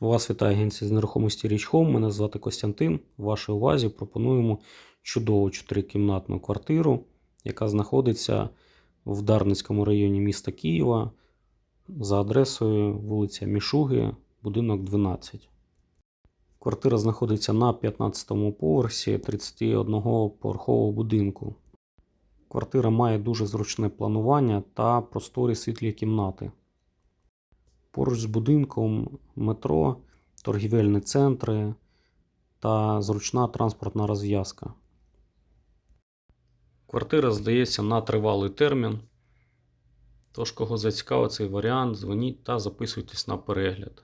Вас вітає агенція з нерухомості Річ Home. Мене звати Костянтин. Вашій увазі пропонуємо чудову чотирикімнатну квартиру, яка знаходиться в Дарницькому районі міста Києва за адресою вулиця Мішуги, будинок 12. Квартира знаходиться на 15-му поверсі 31-поверхового будинку. Квартира має дуже зручне планування та просторі світлі кімнати. Поруч з будинком метро, торгівельні центри та зручна транспортна розв'язка. Квартира здається на тривалий термін. Тож, кого зацікавив цей варіант, дзвоніть та записуйтесь на перегляд.